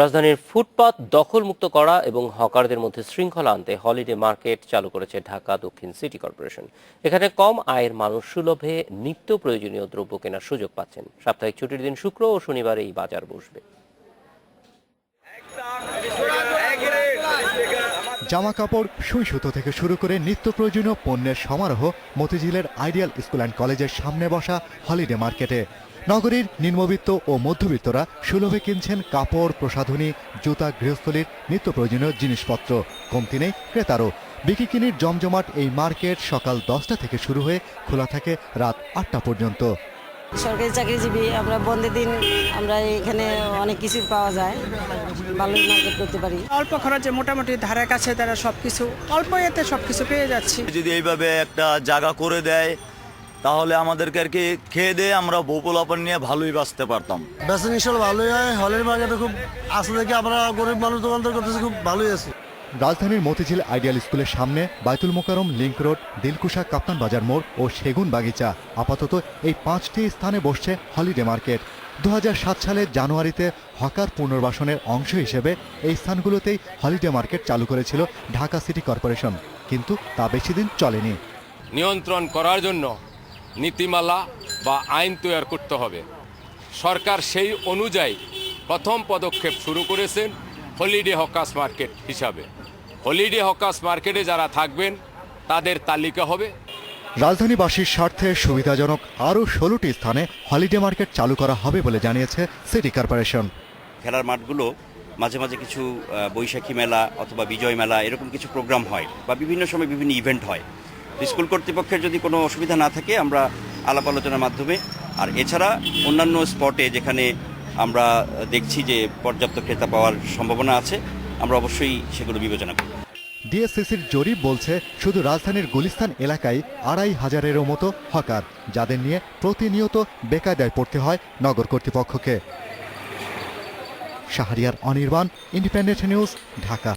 রাজধানীর ফুটপাত দখলমুক্ত করা এবং হকারদের মধ্যে শৃঙ্খলা আনতে হলিডে মার্কেট চালু করেছে ঢাকা দক্ষিণ সিটি কর্পোরেশন। এখানে কম আয়ের মানুষ সুলভে নিত্য প্রয়োজনীয় দ্রব্য কেনার সুযোগ পাচ্ছেন। সাপ্তাহিক ছুটির দিন শুক্র ও শনিবার এই বাজার বসবে। জামা কাপড় সুই সুতো থেকে শুরু করে নিত্য প্রয়োজনীয় পণ্যের সমারোহ মতিঝিলের আইডিয়াল স্কুল অ্যান্ড কলেজের সামনে বসা হলিডে মার্কেটে। নগরীর নিম্নবিত্ত ও মধ্যবিত্তরা সুলভে কিনছেন কাপড়, প্রসাধনী, জুতা, গৃহস্থলীর নিত্য প্রয়োজনীয় জিনিসপত্র। কমতি নেই ক্রেতারও। বিকিকিনির জমজমাট এই মার্কেট সকাল দশটা থেকে শুরু হয়ে খোলা থাকে রাত আটটা পর্যন্ত। সরকারি চাকরিজীবী আমরা বন্ধের দিন আমরা এখানে অনেক কিছু পাওয়া যায় ভালোই মার্কেট করতে পারি। অল্প খরচে মোটামুটি ধারে কাছে তারা সব কিছু অল্প এতে সব কিছু পেয়ে যাচ্ছি। যদি এইভাবে একটা জায়গা করে দেয় তাহলে আমাদেরকে আর কি খেয়ে দিয়ে আমরা বউপলাপন নিয়ে ভালোই বাঁচতে পারতাম। বেসন ভালোই হয় হলের মার্কেটে খুব আসলে দেখে আমরা গরিব মানুষ দোকানদার করতেছি খুব ভালোই আছে। রাজধানীর মতিঝিল আইডিয়াল স্কুলের সামনে বাইতুল মোকারম লিংক রোড, দিলকুশা, কাপ্তান বাজার মোড় ও সেগুন বাগিচা। আপাতত এই পাঁচটি স্থানে বসছে হলিডে মার্কেট। দু সালে জানুয়ারিতে হকার পুনর্বাসনের অংশ হিসেবে এই স্থানগুলোতেই হলিডে মার্কেট চালু করেছিল ঢাকা সিটি কর্পোরেশন। কিন্তু তা বেশি দিন চলেনি। নিয়ন্ত্রণ করার জন্য নীতিমালা বা আইন তৈরি করতে হবে। সরকার সেই অনুযায়ী প্রথম পদক্ষেপ শুরু করেছেন হলিডে হকাস মার্কেট হিসাবে। হলিডে হকাস মার্কেটে যারা থাকবেন তাদের তালিকা হবে। রাজধানীবাসীর স্বার্থে সুবিধাজনক আরও ষোলোটি স্থানে হলিডে মার্কেট চালু করা হবে বলে জানিয়েছে সিটি কর্পোরেশন। খেলার মাঠগুলো মাঝে মাঝে কিছু বৈশাখী মেলা অথবা বিজয় মেলা এরকম কিছু প্রোগ্রাম হয় বা বিভিন্ন সময় বিভিন্ন ইভেন্ট হয়। স্কুল কর্তৃপক্ষের যদি কোনো অসুবিধা না থাকে আমরা আলাপ আলোচনার মাধ্যমে আর এছাড়া অন্যান্য স্পটে যেখানে আমরা দেখছি যে পর্যাপ্ত ক্রেতা পাওয়ার সম্ভাবনা আছে। আমরা অবশ্যই সেগুলো বিবেচনা করব। ডিএসসিসির জরিপ বলছে, শুধু রাজধানীর গুলিস্তান এলাকায় আড়াই হাজারেরও মতো হকার, যাদের নিয়ে প্রতিনিয়ত বেকায়দায় পড়তে হয় নগর কর্তৃপক্ষকে। Shahriar Anirban Independent News Dhaka.